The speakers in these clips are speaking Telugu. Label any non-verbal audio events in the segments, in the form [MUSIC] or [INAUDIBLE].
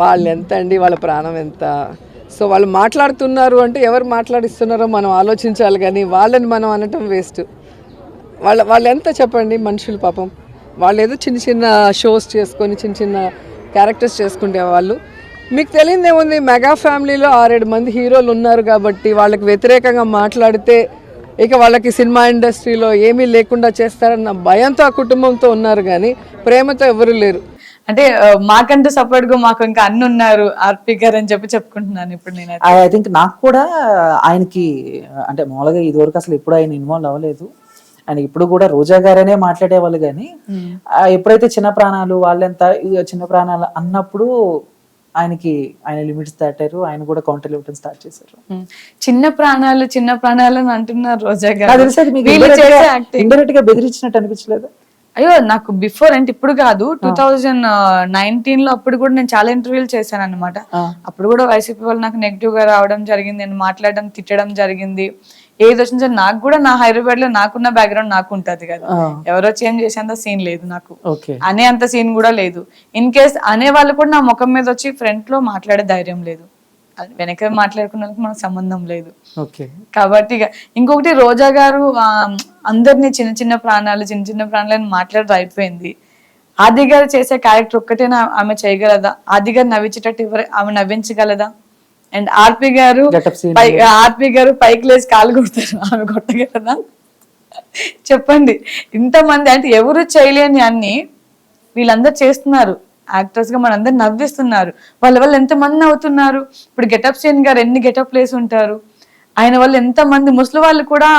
వాళ్ళు ఎంత అండి వాళ్ళ ప్రాణం ఎంత సో వాళ్ళు మాట్లాడుతున్నారు అంటే ఎవరు మాట్లాడిస్తున్నారో మనం ఆలోచించాలి కానీ వాళ్ళని మనం అనటం వేస్ట్. వాళ్ళ వాళ్ళు ఎంత చెప్పండి? మనుషులు పాపం. వాళ్ళు ఏదో చిన్న చిన్న షోస్ చేసుకొని చిన్న చిన్న క్యారెక్టర్స్ చేసుకుంటే వాళ్ళు. మీకు తెలియదు ఏముంది మెగా ఫ్యామిలీలో ఆరేడు మంది హీరోలు ఉన్నారు కాబట్టి వాళ్ళకి వ్యతిరేకంగా మాట్లాడితే ఇక వాళ్ళకి సినిమా ఇండస్ట్రీలో ఏమీ లేకుండా చేస్తారన్న భయంతో ఆ కుటుంబంతో ఉన్నారు కానీ ప్రేమతో ఎవరు లేరు. అంటే ఆ, మాకంటూ సపోర్ట్గా మాకు ఇంకా అన్ని ఉన్నారు ఆర్పి గారు అని చెప్పి చెప్పుకుంటున్నాను ఇప్పుడు నేనైతే. ఐ థింక్ నాకు కూడా ఆయనకి అంటే మామూలుగా ఇదివరకు అసలు ఎప్పుడు ఆయన ఇన్వాల్వ్ అవ్వలేదు. ఆయన ఇప్పుడు కూడా రోజా గారనే మాట్లాడేవాళ్ళు కానీ ఆ, ఎప్పుడైతే చిన్న ప్రాణాలు వాళ్ళెంత చిన్న ప్రాణాలు అన్నప్పుడు ఆయనకి ఆయన లిమిట్స్ దాటారు ఆయన కూడా కౌంటర్ ఇవ్వడం స్టార్ట్ చేశారు. ఉమ్. చిన్న ప్రాణాలు చిన్న ప్రాణాలు అని అంటున్నారు రోజా గారు. ఇండైరెక్ట్గా బెదిరించినట్టు అనిపించలేదు? అయ్యో నాకు బిఫోర్ అంటే ఇప్పుడు కాదు. టూ థౌజండ్ నైన్టీన్లో అప్పుడు కూడా నేను చాలా ఇంటర్వ్యూలు చేశాను అనమాట. అప్పుడు కూడా వైసీపీ వాళ్ళు నాకు నెగిటివ్గా రావడం జరిగింది నేను మాట్లాడడం తిట్టడం జరిగింది. ఏది వచ్చినా నాకు కూడా నా హైదరాబాద్లో నాకున్న బ్యాక్గ్రౌండ్ నాకు ఉంటది కదా. ఎవరో చేంజ్ చేసేంత సీన్ లేదు నాకు. అనే అంత సీన్ కూడా లేదు. ఇన్ కేస్ అనే వాళ్ళు కూడా నా ముఖం మీద వచ్చి ఫ్రంట్లో మాట్లాడే ధైర్యం లేదు. వెనక మాట్లాడుకున్న వాళ్ళకి మనకు సంబంధం లేదు. ఓకే. కాబట్టి ఇక ఇంకొకటి రోజా గారు అందరినీ చిన్న చిన్న ప్రాణాలు చిన్న చిన్న ప్రాణాలని మాట్లాడడం అయిపోయింది. ఆది గారు చేసే క్యారెక్టర్ ఒక్కటేనా ఆమె చేయగలదా? ఆది గారు నవ్వించేటట్టు ఎవరు ఆమె నవ్వించగలదా? అండ్ ఆర్పి గారు ఆర్పి గారు పైకి లేచి కాలు కొడతారు ఆమె కొట్టగలదా? చెప్పండి. ఇంతమంది అంటే ఎవరు చేయలేని అన్ని వీళ్ళందరూ చేస్తున్నారు. యాక్టర్స్గా మనందరు నవ్విస్తున్నారు. వాళ్ళ వల్ల ఎంతమంది నవ్వుతున్నారు? ఇప్పుడు గెటప్ సీన్ గారు ఎన్ని గెటప్ ప్లేస్ ఉంటారు? ఆయన వల్ల ఎంతమంది ముసలి వాళ్ళు కూడా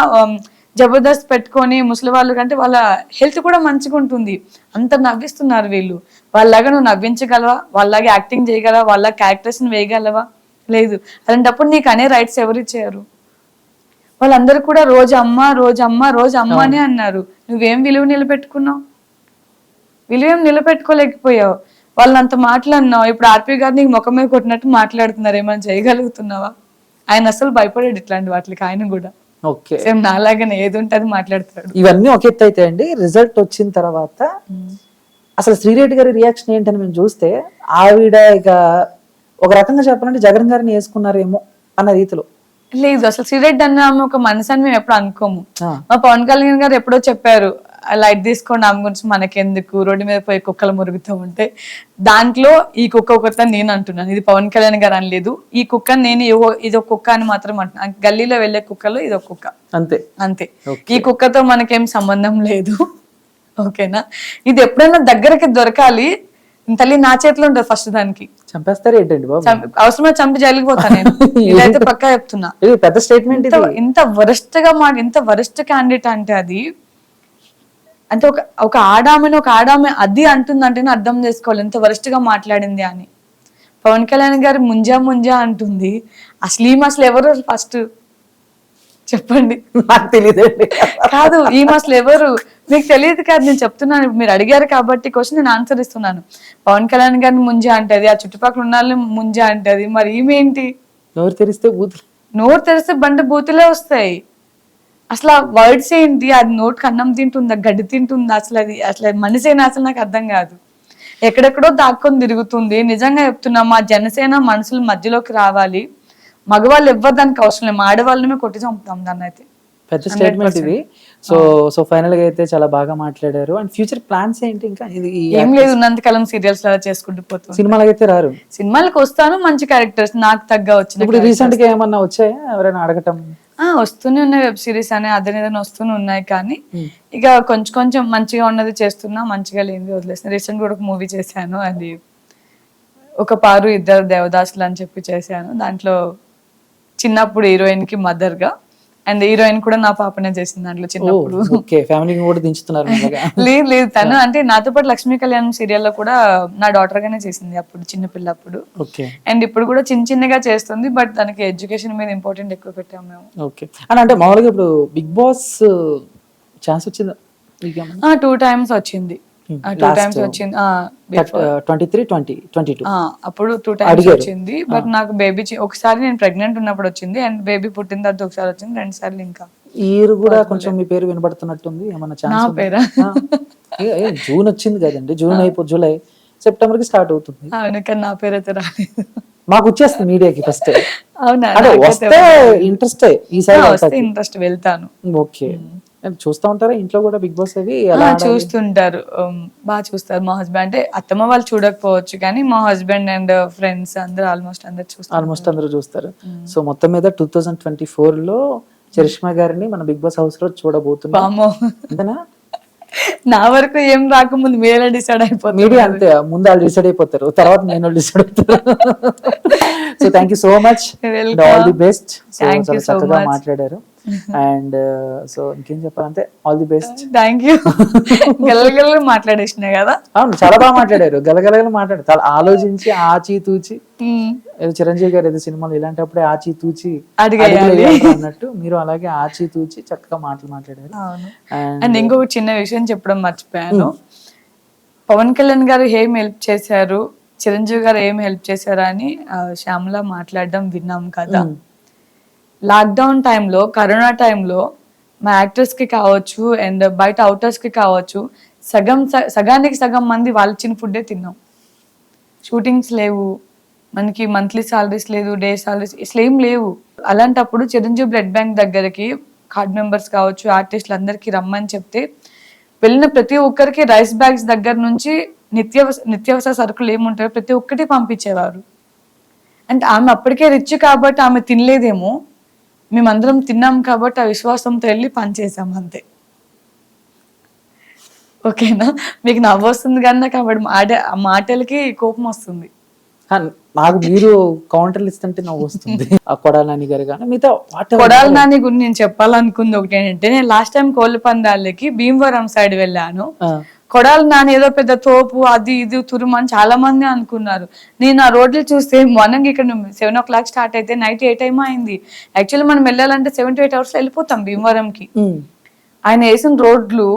జబర్దస్త్ పెట్టుకొని ముసలి వాళ్ళు కంటే వాళ్ళ హెల్త్ కూడా మంచిగా ఉంటుంది. అంత నవ్విస్తున్నారు వీళ్ళు. వాళ్ళలాగా నువ్వు నవ్వించగలవా? వాళ్ళలాగా యాక్టింగ్ చేయగలవా? వాళ్ళ క్యారెక్టర్స్ వేయగలవా? లేదు. అలాంటప్పుడు నీకు అనే రైట్స్ ఎవరు ఇచ్చారు? వాళ్ళందరూ కూడా రోజు అమ్మ రోజు అమ్మ రోజు అమ్మ అనే అన్నారు. నువ్వేం విలువ నిలబెట్టుకున్నావు? విలువ నిలబెట్టుకోలేకపోయావు. వాళ్ళని అంత మాట్లాడినావు. ఇప్పుడు ఆర్పి గారు నీకు ముఖం మీద కొట్టినట్టు మాట్లాడుతున్నారు. ఏమైనా చేయగలుగుతున్నావా? ఆయన అసలు భయపడాడు ఇట్లాంటి వాటికి ఆయన కూడా. ఓకే. సేమ్ నాలాగానే ఏది ఉంటే అది మాట్లాడతాడు. ఇవన్నీ ఒక ఎత్తు అయితే అండి. రిజల్ట్ వచ్చిన తర్వాత అసలు శ్రీరెడ్డి గారి రియాక్షన్ ఏంటని మేము చూస్తే ఆవిడ ఇక ఒక రకంగా చెప్పాలంటే జగన్ గారిని వేసుకున్నారేమో అన్న రీతిలో. లేదు అసలు సిగరెట్ అన్న ఆమె ఒక మనసు అని మేము ఎప్పుడు అనుకోము. మా పవన్ కళ్యాణ్ గారు ఎప్పుడో చెప్పారు లైట్ తీసుకోండి ఆమె గురించి మనకెందుకు? రోడ్డు మీద పోయి కుక్కలు మురుగుతూ ఉంటే దాంట్లో ఈ కుక్క ఒకటి నేను అంటున్నాను. ఇది పవన్ కళ్యాణ్ గారు అనలేదు. ఈ కుక్క నేను ఇవో- ఇది ఒక కుక్క అని మాత్రం అంటున్నాను గల్లీలో వెళ్ళే కుక్కలో ఇది కుక్క. అంతే. అంతే. ఈ కుక్కతో మనకేం సంబంధం లేదు. ఓకేనా? ఇది ఎప్పుడైనా దగ్గరకి దొరకాలి. తల్లి నా చేతిలో ఉంటుంది ఫస్ట్ దానికి. చంపేస్తారు ఏంటండి బాబు? అవసరమే చంపి జైలుకి నేను? [LAUGHS] ఇదైతే పక్కా చెప్తున్నా. పెద్ద స్టేట్మెంట్ ఇంత వరస్ట్గా మాట ఇంత వరస్ట్ క్యాండిడేట్ అంటే అది అంటే ఒక ఒక ఆడామెను ఒక ఆడామె అది అంటుందంటేనే అర్థం చేసుకోవాలి. ఎంత వరస్ట్గా మాట్లాడింది అని. పవన్ కళ్యాణ్ గారు ముంజా ముంజా అంటుంది. అసలు ఈమె అసలు ఎవరు ఫస్ట్? చెప్పండి. నాకు తెలియదండి కాదు ఈ అసలు ఎవరు? మీకు తెలియదు కాదు నేను చెప్తున్నాను. మీరు అడిగారు కాబట్టి క్వశ్చన్ నేను ఆన్సర్ ఇస్తున్నాను. పవన్ కళ్యాణ్ గారిని ముంజా అంటది ఆ చుట్టుపక్కల ఉన్న వాళ్ళని ముంజా అంటది. మరి ఈమె ఏంటి? నోరు తెరిస్తే బూతులు. నోరు తెరిస్తే బండ బూతులే వస్తాయి. అసలు ఆ వర్డ్స్ ఏంటి? అది నోటికి అన్నం తింటుందా? గడ్డి తింటుందా? అసలు అది అసలు మనిషేనా? అసలు నాకు అర్థం కాదు. ఎక్కడెక్కడో దాక్కొని తిరుగుతుంది. నిజంగా చెప్తున్నా మా జనసేన మనుషుల మధ్యలోకి రావాలి. మగవాళ్ళు ఎవ్వరు దానికి అవసరం లేదు. ఆడవాళ్ళమే కొట్టి చంపుతాం దాన్ని అయితే. పెద్ద స్టేట్మెంట్ ఇది. సో సో ఫైనల్గా అయితే చాలా బాగా మాట్లాడారు. అండ్ ఫ్యూచర్ ప్లాన్స్ ఏంటి? ఇంకా ఇది ఏం లేదు. ఉన్నంతకాలం సీరియల్స్ అలా చేసుకుంటూ పోతుంది. సినిమాలకు అయితే రారు. సినిమాలకు వస్తాను. మంచి క్యారెక్టర్స్ నాకు తగ్గ వచ్చిన ఇప్పుడు రీసెంట్గా ఏమన్నా వచ్చాయా? ఎవరైనా అడగటం? వస్తూనే ఉన్నాయి వెబ్ సిరీస్ అనే అదే ఏదైనా వస్తూనే ఉన్నాయి కానీ ఇక కొంచెం కొంచెం మంచిగా ఉన్నది చేస్తున్నా మంచిగా లేనిది వదిలేసిన రీసెంట్ కూడా ఒక మూవీ చేశాను అది ఒక పారు ఇద్దరు దేవదాసులు అని చెప్పి చేశాను. దాంట్లో చిన్నప్పుడు హీరోయిన్కి మదర్గా అండ్ హీరోయిన్ కూడా నా పాపనే చేసింది దాంట్లో చిన్నప్పుడు. ఓకే. ఫ్యామిలీని కూడా దించుతున్నారు. [LAUGHS] లేదు లేదు. తను అంటే నాతో పాటు లక్ష్మీ కళ్యాణ్ సీరియల్లో కూడా నా డాటర్ గానే చేసింది అప్పుడు చిన్నపిల్ల అప్పుడు ఓకే. అండ్ ఇప్పుడు కూడా చిన్న చిన్నగా చేస్తుంది బట్ తనకి ఎడ్యుకేషన్ మీద ఇంపార్టెంట్ ఎక్కువ పెట్టాము మేము. ఓకే. అని అంటే మామూలుగా ఇప్పుడు బిగ్ బాస్ ఛాన్స్ వచ్చిందా? ఆ టూ టైమ్స్ వచ్చింది. టూ Last, టైమ్స్ వచ్చింది. ఆ, before. Twenty three twenty twenty two అప్పుడు టూ టైమ్స్. వచ్చింది. బట్ నాకు బేబీ ఒకసారి నేను ప్రెగ్నెంట్ ఉన్నప్పుడు వచ్చింది అండ్ బేబీ పుట్టిన తర్వాత ఒకసారి వచ్చింది. రెండు సార్లు ఇంకా. ఇయర్ కూడా కొంచెం మీ పేరు వినబడుతున్నట్టుంది. ఏమన్నా నా ఛాన్స్ పేరా? జూన్ వచ్చింది కదండి. జూన్ అయిపో జూలై సెప్టెంబర్కి స్టార్ట్ అవుతుంది. అవును కానీ నా పేరు అయితే రాలేదు. మాకు వచ్చేస్తుంది మీడియాకి ఫస్ట్ అవునా? వస్తే ఇంట్రెస్ట్ ఈసారి ఇంట్రెస్ట్ వెళ్తాను. ఓకే. చూస్తా ఉంటారా? ఇంట్లో కూడా బిగ్ బాస్ అవి? చూస్తుంటారు. బాగా చూస్తారు మా హస్బెండ్. అంటే అత్తమ్మ వాళ్ళు చూడకపోవచ్చు కానీ మా హస్బెండ్ అండ్ ఫ్రెండ్స్ అందరు ఆల్మోస్ట్ అందరు చూస్తారు. ఆల్మోస్ట్ అందరూ చూస్తారు. సో మొత్తం మీద టూ థౌజండ్ ట్వంటీ ఫోర్లో చరిష్మా గారిని మన బిగ్ బాస్ హౌస్లో చూడబోతున్నాం నా వరకు ఏం రాకముందు మీరే డిసైడ్ అయిపోతుంది మీడియా అంతే ముందు వాళ్ళు డిసైడ్ అయిపోతారు తర్వాత నేను డిసైడ్ అవుతారు. So thank you so much. All the best చక్కగా. మాట్లాడారు. అండ్ సో ఇంకేం చెప్పాలంటే all the best thank you గెలగల మాట్లాడేసిన కదా. అవును చాలా బాగా మాట్లాడారు. గలగలగలు మాట్లాడారు. చాలా ఆలోచించి ఆచి తూచి. ఉమ్, ఏదో చిరంజీవి గారు ఏదో సినిమాలు ఇలాంటప్పుడే ఆచి తూచి అన్నట్టు మీరు అలాగే ఆచి తూచి చక్కగా మాటలు మాట్లాడారు. అండ్ ఇంకొక చిన్న విషయం చెప్పడం మర్చిపోయాను. పవన్ కళ్యాణ్ గారు ఏం హెల్ప్ చేశారు? చిరంజీవి గారు ఏం హెల్ప్ చేశారు అని శ్యామల మాట్లాడడం విన్నాం కదా. లాక్డౌన్ టైంలో కరోనా టైంలో మా యాక్టర్స్కి కావచ్చు అండ్ బయట అవుటర్స్కి కావచ్చు సగం స- సగానికి సగం మంది వాళ్ళు ఇచ్చిన ఫుడ్డే తిన్నాం. షూటింగ్స్ లేవు. మనకి మంత్లీ సాలరీస్ లేదు డే సాలరీస్ ఇట్లా ఏం లేవు. అలాంటప్పుడు చిరంజీవి బ్లడ్ బ్యాంక్ దగ్గరికి కార్డ్ మెంబర్స్ కావచ్చు ఆర్టిస్టులు అందరికీ రమ్మని చెప్తే వెళ్ళిన ప్రతి ఒక్కరికి రైస్ బ్యాగ్స్ దగ్గర నుంచి నిత్యావస నిత్యావసర సరుకులు ఏముంటాయో ప్రతి ఒక్కటి పంపించేవారు. అంటే ఆమె అప్పటికే రిచ్ కాబట్టి ఆమె తినలేదేమో. మేమందరం తిన్నాం కాబట్టి ఆ విశ్వాసంతో వెళ్ళి పనిచేసాం అంతే. ఓకేనా? మీకు నవ్వు వస్తుంది కానీ నాకు ఆవిడ మాట ఆ మాటలకి కోపం వస్తుంది. నాకు మీరు కౌంటర్లు ఇస్తుంటే నవ్వు వస్తుంది ఆ కొడాలని గారు కానీ మిగతా కొడాలి నాని గురించి నేను చెప్పాలనుకుంది ఒకటి ఏంటంటే నేను లాస్ట్ టైం కోళ్ళ పందాలకి భీమవరం సైడ్ వెళ్ళాను. కొడాలి నాని ఏదో పెద్ద తోపు అది ఇది తురుము అని చాలా మంది అనుకున్నారు. నేను ఆ రోడ్లు చూస్తే మార్నింగ్ ఇక్కడ సెవెన్ ఓ క్లాక్ స్టార్ట్ అయితే నైట్ ఏ టైం అయింది. యాక్చువల్లీ మనం వెళ్ళాలంటే సెవెన్ టు ఎయిట్ అవర్స్ వెళ్ళిపోతాం భీమవరంకి. ఆయన వేసిన రోడ్లు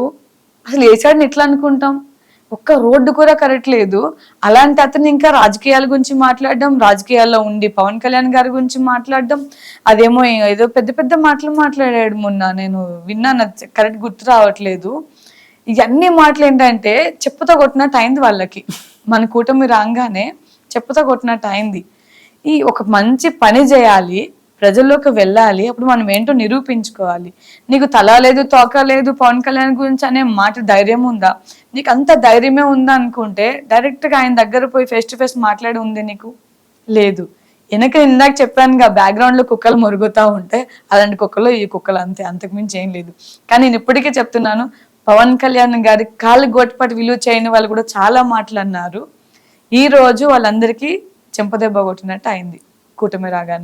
అసలు వేసాడని ఎట్లా అనుకుంటాం? ఒక్క రోడ్డు కూడా కరెక్ట్ లేదు. అలాంటి అతను ఇంకా రాజకీయాల గురించి మాట్లాడడం రాజకీయాల్లో ఉండి పవన్ కళ్యాణ్ గారి గురించి మాట్లాడడం అదేమో ఏదో పెద్ద పెద్ద మాటలు మాట్లాడాడు మొన్న. నేను విన్నాను కరెక్ట్ గుర్తు రావట్లేదు. ఇవన్నీ మాటలు ఏంటంటే చెప్పుతో కొట్టినట్టు అయింది వాళ్ళకి. మన కూటమి రాగానే చెప్పుతో కొట్టినట్టు అయింది ఈ ఒక మంచి పని చేయాలి ప్రజల్లోకి వెళ్ళాలి అప్పుడు మనం ఏంటో నిరూపించుకోవాలి. నీకు తల లేదు తోక లేదు పవన్ కళ్యాణ్ గురించి అనే మాట ధైర్యం ఉందా? నీకు అంత ధైర్యమే ఉందా అనుకుంటే డైరెక్ట్గా ఆయన దగ్గర పోయి ఫేస్ టు ఫేస్ మాట్లాడి ఉంది నీకు? లేదు. వెనక ఇందాక చెప్పానుగా బ్యాక్గ్రౌండ్లో కుక్కలు మురుగుతూ ఉంటే అలాంటి కుక్కలు ఈ కుక్కలు అంతే అంతకుమించి ఏం లేదు. కానీ నేను ఇప్పటికీ చెప్తున్నాను పవన్ కళ్యాణ్ గారి కాళ్ళు గోటిపాటి విలువ చేయని వాళ్ళు కూడా చాలా మాటలు అన్నారు. ఈ రోజు వాళ్ళందరికీ చెంపదెబ్బ కొట్టినట్టు అయింది. కూటమి రాగానే.